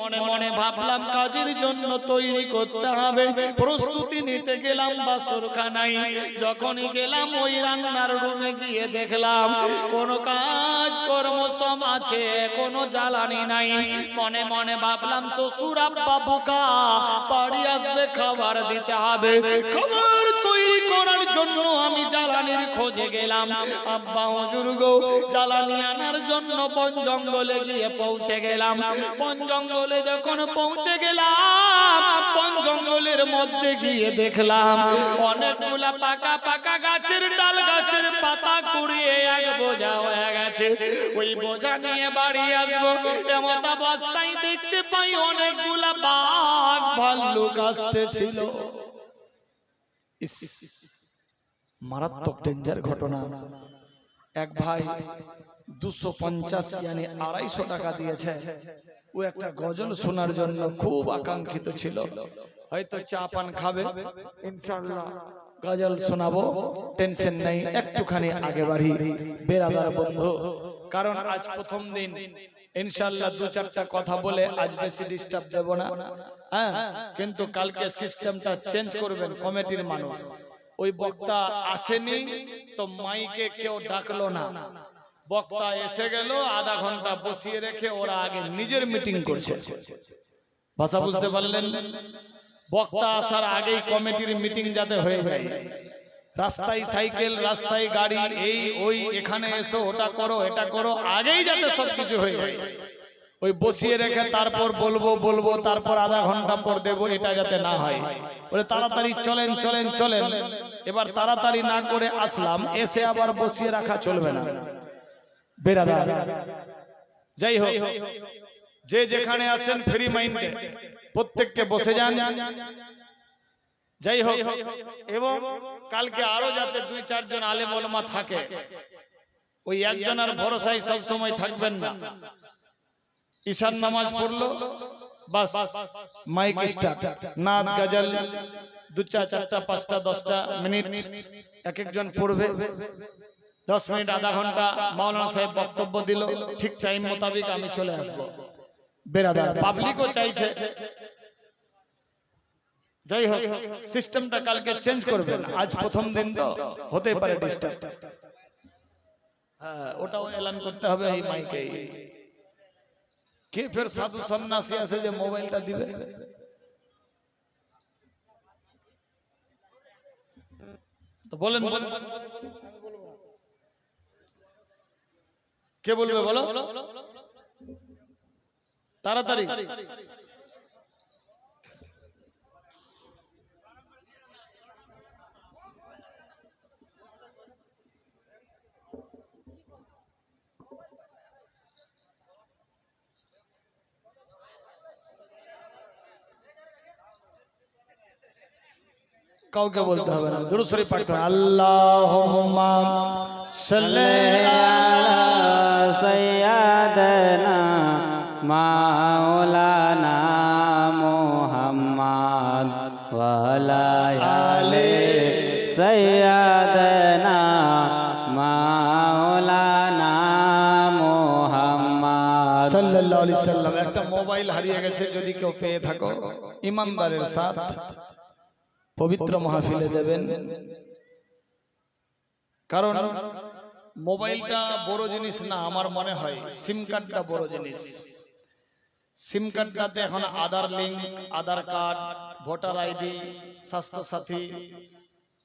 মনে মনে ভাবলাম কাজের জন্য তৈরি করতে হবে। প্রস্তুতি নিতে গেলাম বাসরখানায়। যখনই গেলাম ওই রান্নার রুমে গিয়ে দেখলাম, কোনো কাজ কর্ম সব আছে, কোনো জ্বালানি নাই। মনে মনে ভাবলাম, শ্বশুর আব্বা বুকা, বাড়ি আসবে, খাবার দিতে হবে। খাবার জন্য আমি জ্বালানির খোঁজে গেলাম। আব্বা হুজুর গো জ্বালানি আনার জন্য বন জঙ্গলে গিয়ে পৌঁছে গেলাম। বন জঙ্গলে যখন পৌঁছে গেলাম বন জঙ্গলের মধ্যে গিয়ে দেখলাম অনেকগুলা পাকা পাকা গাছের ডাল গাছের পাতা কুড়িয়ে এক বোঝা হয়ে গেছে। ওই বোঝা নিয়ে বাড়ি আসব। এমত অবস্থায় দেখতে পাই অনেকগুলা বাঘ ভাল্লুক আসতেছিল। ইস, মারাত্মক ডেঞ্জার ঘটনা। এক ভাই দুশো পঞ্চাশ ইয়ানি আড়াইশো টাকা দিয়েছে। ও একটা গজল শোনার জন্য খুব আকাঙ্ক্ষিত ছিল। হয়তো চা পান খাবে। ইনশাআল্লাহ। গজল শোনাবো টেনশন নেই একটুখানি আগে বাড়ি। বেরাদার বন্ধু কারণ আজ প্রথম দিন। ইনশাআল্লাহ দু চারটা কথা বলে আজ বেশি ডিস্টার্ব দেব না। হ্যাঁ কিন্তু কালকে সিস্টেমটা চেঞ্জ করবেন কমিটির মানুষ। ওই বক্তা আসেনি তো মাইকে কেউ ডাকলো না। বক্তা এসে গেল আধা ঘণ্টা বসিয়ে রেখে ওরা আগে নিজের মিটিং করছে। ভাষা বুঝতে পারলেন? বক্তা আসার আগেই কমিটির মিটিং যাতে হয়ে যায়। রাস্তায় সাইকেল রাস্তায় গাড়ি এই ওই এখানে এসো ওটা করো এটা করো আগেই যাতে সবকিছু হয়ে যায়। ওই বসিয়ে রেখে তারপর বলব বলব তারপর আধা ঘণ্টা পর দেবো এটা যাতে না হয়। বলে তাড়াতাড়ি চলেন চলেন চলেন এবার তাড়াতাড়ি না করে আসলাম এসে আবার বসিয়ে রাখা চলবে না। বেরাদার যাই হোক। যে যেখানে আছেন ফ্রি মাইন্ডে প্রত্যেককে বসে যান। যাই হোক। এবং কালকে আরও যাতে দুই চারজন আলেম ওলমা থাকে ওই একজনের ভরসায় সব সময় থাকবেন না। ঈশান নামাজ পড়ল বাস মাইক স্টার্ট। নাদ গজল। দু চার চারটা, পাঁচটা, দশটা মিনিট। এক একজন পড়বে। দশ মিনিট, আধা ঘণ্টা মাওলানা সাহেব বক্তব্য দিল। ঠিক টাইম মোতাবেক আমি চলে আসব। বেরাদার পাবলিকও চাইছে। যাই হোক সিস্টেমটা কালকে চেঞ্জ করবেন আজ প্রথম দিন তো হতে পারে ডিস্টার্ব হ্যাঁ ওটাও এলান করতে হবে এই মাইকে কে ফের সাধু সন্ন্যাসী আছে যে মোবাইলটা দিবে? তো বলেন বলেন। কে বলবে বলো? তাড়াতাড়ি। কাউকে বলতে হবে না। দুরুসরি পাঠ করেন। আল্লাহুম্মা সাল্লি সৈয়দনা মাওলানা মোহাম্মদ আলে সৈয়দনা মাওলানা মোহাম্মদ। সাল্লাল্লাহু আলাইহি সাল্লাম একটা মোবাইল হারিয়ে গেছে যদি কেউ পেয়ে থাকো। ইমানদারের সাথ। পবিত্র মাহফিলে দেবেন। কারণ মোবাইলটা বড় জিনিস না আমার মনে হয়। সিম কার্ডটা বড় জিনিস। সিম কার্ডটাতে এখন Aadhaar link Aadhaar card voter ID Swasthya Sathi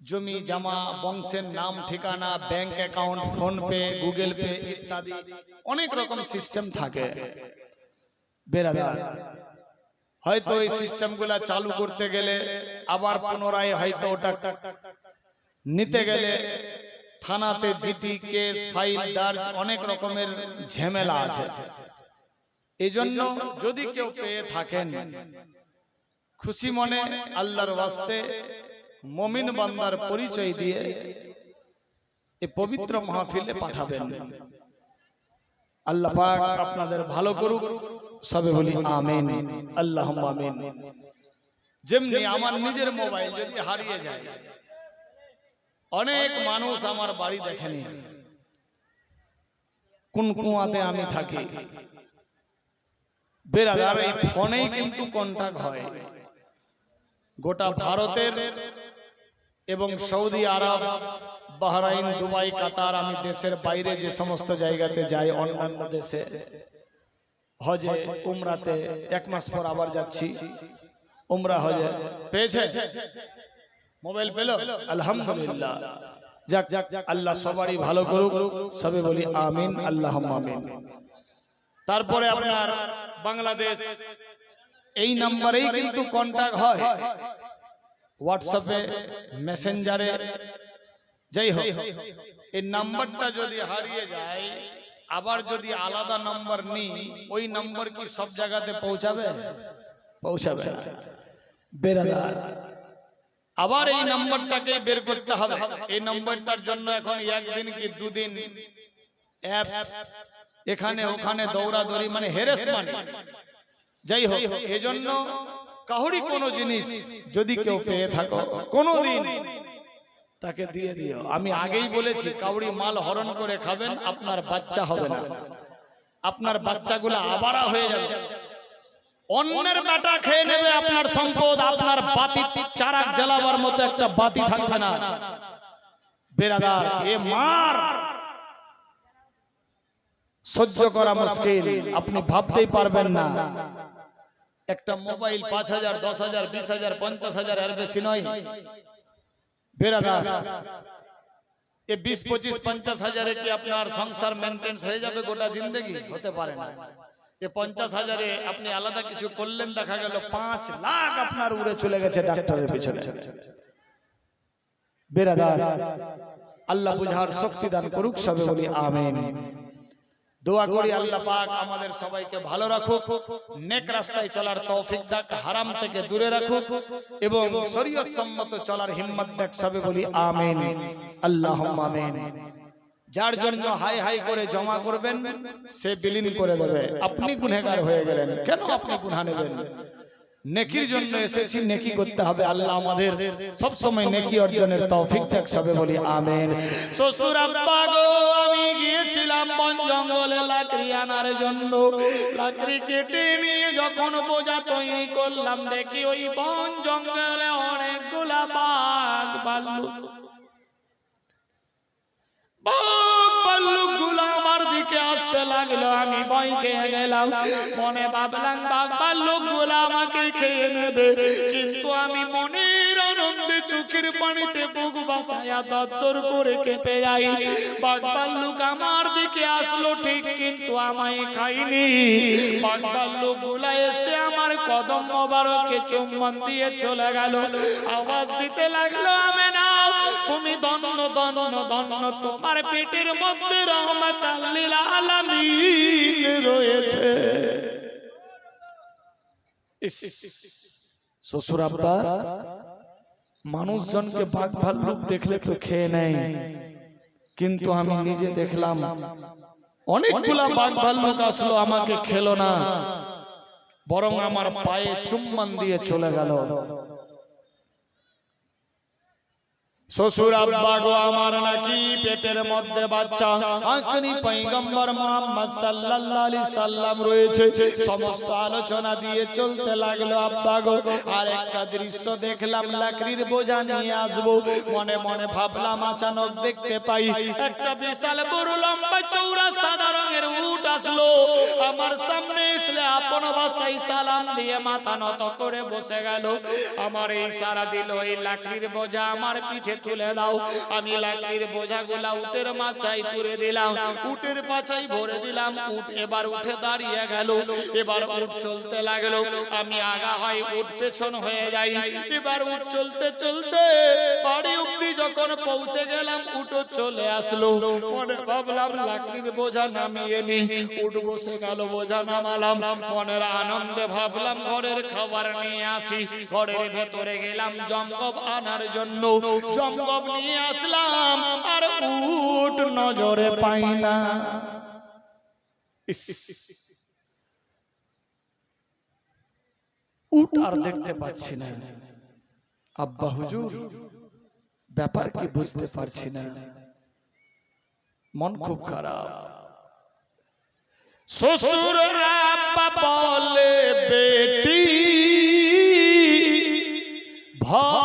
জমি জামা বংশের নাম ঠিকানা bank account PhonePe Google Pay ইত্যাদি অনেক রকম সিস্টেম থাকে। বেরাদার হয়তো এই সিস্টেমগুলা চালু করতে গেলে আবার পুনরায় হয়তো ওটা নিতে গেলে থানাতে জিটি কেস ফাইল দার্জ অনেক রকমের ঝামেলা আছে। এই জন্য যদি কেউ পেয়ে থাকেন খুশি মনে আল্লাহর বাস্তে মমিন বান্দার পরিচয় দিয়ে এ পবিত্র মাহফিলে পাঠাবেন। আল্লাহ পাক আপনাদের ভালো করুক। সবে বলি আমিন। আল্লাহ আমিন। যেমনি আমার নিজের মোবাইল যদি হারিয়ে যায়। অনেক মানুষ আমার বাড়ি দেখেনি। কোন কুয়াতে আমি থাকি। বেরাদার এই ফোনেই কিন্তু কন্টাক্ট হয়। গোটা ভারতের এবং Saudi Arab Bahrain Dubai Qatar আমি দেশের বাইরে যে সমস্ত জায়গাতে যাই অন্যান্য দেশে। হজে উমরাতে এক মাস পর আবার যাচ্ছি। উমরা হজে। পেয়েছে? মোবাইল পেল? আলহামদুলিল্লাহ। যাক যাক আল্লাহ সবারই ভালো করুক সবে বলি আমিন আল্লাহ আমিন। তারপরে আপনার বাংলাদেশ। এই নাম্বারেই কিন্তু কন্টাক্ট হয়। হোয়াটসঅ্যাপে মেসেঞ্জারে যাই হোক এই নাম্বারটা যদি হারিয়ে যায় আবার যদি আলাদা নাম্বার নিই ওই নাম্বার কি সব জায়গাতে পৌঁছাবে? পৌঁছাবে না। বেরাদার আবার এই নাম্বারটাকে বের করতে হবে। এই নাম্বারটার জন্য এখন একদিন কি দুদিন অ্যাপস এখানে ওখানে দৌড়াদৌড়ি মানে হেরেসমেন্ট যাই হোক এজন্য কাহুরি কোনো জিনিস যদি কেউ পেয়ে থাকো কোনোদিন তাকে দিয়ে দিও। আমি আগেই বলেছি কাউরি মাল হরণ করে খাবেন আপনার বাচ্চা হবে না। আপনার বাচ্চাগুলো আবারা হয়ে যাবে। অন্যের বেটা খেয়ে নেবে আপনার সম্পদ আপনার বাতি চারাক জ্বালাবার মতো একটা বাতি থাকবে না। বেরাদার এ মার। সহ্য করা মুশকিল। আপনি ভাবতেই পারবেন না। একটা মোবাইল পাঁচ হাজার দশ হাজার বিশ হাজার পঞ্চাশ হাজার এর বেশি নয়। বেরাদার এ বিশ পঁচিশ পঞ্চাশ হাজারে কি আপনার সংসার মেনটেন্স হয়ে যাবে গোটা জিন্দগি? হতে পারে না। এ পঞ্চাশ হাজারে আপনি আলাদা কিছু করলেন দেখা গেল পাঁচ লাখ আপনার উড়ে চলে গেছে ডাক্তারের পিছনে। বেরাদার আল্লাহ বুঝার শক্তি দান করুক সবে বলি আমিন। দোয়া করি আল্লাহ পাক আমাদের সবাইকে ভালো রাখুক নেক রাস্তায় চলার তৌফিক দাক হারাম থেকে দূরে রাখুক এবং শরীয়ত সম্মত চলার হিম্মত দেখ সবে বলি আমিন। আল্লাহ আমিন। যার জন্য হাই হাই করে জমা করবেন সে বিলীন করে দেবে। আপনি গুনেগার হয়ে গেলেন। কেন আপনি গুনা নেবেন? নেকির জন্য এসেছি নেকি করতে হবে। আল্লাহ আমাদের সব সময় নেকি অর্জনের তৌফিক দেখ সবে বলি আমিন। শ্বশুর আব্বা গো আমি গিয়েছিলাম বন জঙ্গলে লাকড়ি আনার জন্য। লাকড়ি কেটে নিয়ে যখন বোঝা তৈরি করলাম দেখি ওই বন জঙ্গলে অনেকগুলা বাঘ ভাল্লুক বাঘ ভাল্লুকগুলো আমার দিকে আসতে লাগল, আমি খেয়ে গেলাম। মনে ভাবলাম, বাবা, লোকগুলো গুলো আমাকে খেয়ে নেবে। কিন্তু আমি মনের চোখের পানিতে বুক বাসায়া দত্তর করে কেঁপে যাই বাঘ ভাল্লুক আমার দিকে আসলো, ঠিক কিন্তু আমায় খাইনি এসে আমার কদম চুম্বন দিয়ে চলে গেল। আওয়াজ দিতে লাগল আমি না তুমি ধন্য ধন্য ধন্য, তোমার পেটের মধ্যে রহমত রয়েছে। শ্বশুর আব্বা মানুষজনকে বাঘ ভাল্লুক দেখলে তো খেয়ে নেয়। কিন্তু আমি নিজে দেখলাম, অনেকগুলা বাঘ ভাল্লুক আসলো, আমাকে খেলো না। বরং আমার পায়ে চুম্বন দিয়ে চলে গেল। শ্বশুর, আব্বা গো, আমার নাকি পেটের মধ্যে বাচ্চা, আখনি পয়গম্বর মুহাম্মদ সাল্লাল্লাহু আলাইহি সাল্লাম রয়েছে। সমস্ত আলোচনা দিয়ে চলতে লাগল আব্বা গো। আর একটা দৃশ্য দেখলাম, লাকড়ির বোঝা নিয়ে আসব। মনে মনে ভাবলাম, আচানক দেখতে পাই, একটা বিশাল বড় লম্বা চৌড়া সাদা রঙের উট আসলো। আমার সামনে এসলে আপন ভাষায় সালাম দিয়ে মাথা নত করে বসে গেল। আমার এই সারা দিল, এই লাকড়ির বোঝা আমার পিঠে তুলে দাও। আমি লাকড়ির বোঝাগুলা উটের মাচায় তুলে দিলাম। উটের পাছায় ভরে দিলাম, উট এবার উঠে দাঁড়িয়ে গেল। এবার উট চলতে লাগল। আমি আগা হয় উট পেছন হয়ে যাই। এবার উট চলতে চলতে বাড়ি অব্দি যখন পৌঁছে গেলাম উটো চলে আসলো। মনে ভাবলাম, লাকড়ির বোঝা নামিয়ে নি। উঠ বসে গেল, বোঝা নামালাম। মনের আনন্দে ভাবলাম ঘরের খাবার নিয়ে আসি। ঘরের ভেতরে গেলাম, জমগব আনার জন্য। জমগব নিয়ে আসলাম, আর উট নজরে পাই না। উট আর দেখতে পাচ্ছি না। আব্বা হুজুর, ব্যাপার কি বুঝতে পারছি না। মন খুব খারাপ। শ্বশুর বলে বেটি ভয়